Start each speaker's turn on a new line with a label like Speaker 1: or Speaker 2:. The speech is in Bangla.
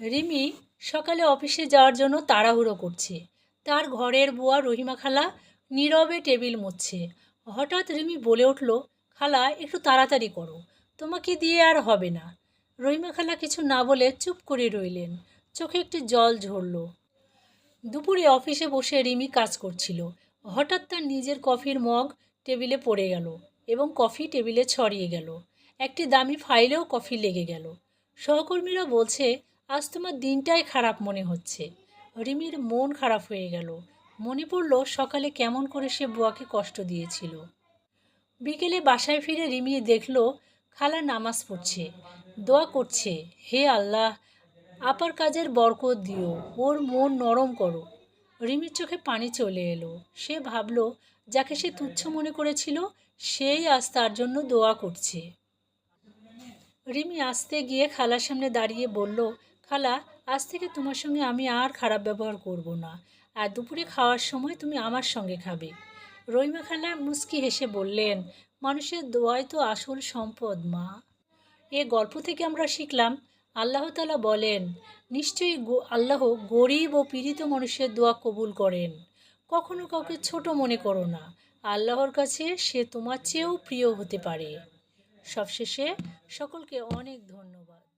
Speaker 1: রিমি সকালে অফিসে যাওয়ার জন্য তাড়াহুড়ো করছে। তার ঘরের বুয়া রহিমা খালা নীরবে টেবিল মুছছে। হঠাৎ রিমি বলে উঠল, খালা, একটু তাড়াতাড়ি করো, তোমাকে দিয়ে আর হবে না। রহিমা খালা কিছু না বলে চুপ করে রইলেন। চোখে একটি জল ঝরল। দুপুরে অফিসে বসে রিমি কাজ করছিল। হঠাৎ তার নিজের কফির মগ টেবিলে পড়ে গেল এবং কফি টেবিলে ছড়িয়ে গেল। একটি দামি ফাইলেও কফি লেগে গেল। সহকর্মীরা বলছে আজ তোমার দিনটাই খারাপ মনে হচ্ছে। রিমির মন খারাপ হয়ে গেল। মনে পড়ল সকালে কেমন করে সে বুয়াকে কষ্ট দিয়েছিল। বিকেলে বাসায় ফিরে রিমি দেখল খালা নামাজ পড়ছে। দোয়া করছে, হে আল্লাহ, আপার কাজের বরকত দিও, ওর মন নরম করো। রিমির চোখে পানি চলে এলো। সে ভাবল, যাকে সে তুচ্ছ মনে করেছিল, সেই আজ তার জন্য দোয়া করছে। রিমি আসতে গিয়ে খালার সামনে দাঁড়িয়ে বলল খালা, আজ থেকে তোমার সঙ্গে আমি আর খারাপ ব্যবহার করব না। আর দুপুরে খাওয়ার সময় তুমি আমার সঙ্গে খাবে। রহিমা খালা মুস্কি হেসে বললেন, মানুষের দোয়াই তো আসল সম্পদ, মা। এ গল্প থেকে আমরা শিখলাম, আল্লাহ তালা বলেন, নিশ্চয়ই আল্লাহ গরিব ও পীড়িত মানুষের দোয়া কবুল করেন। কখনো কাউকে ছোট মনে করো না। আল্লাহর কাছে সে তোমার চেয়েও প্রিয় হতে পারে। সবশেষে সকলকে অনেক ধন্যবাদ।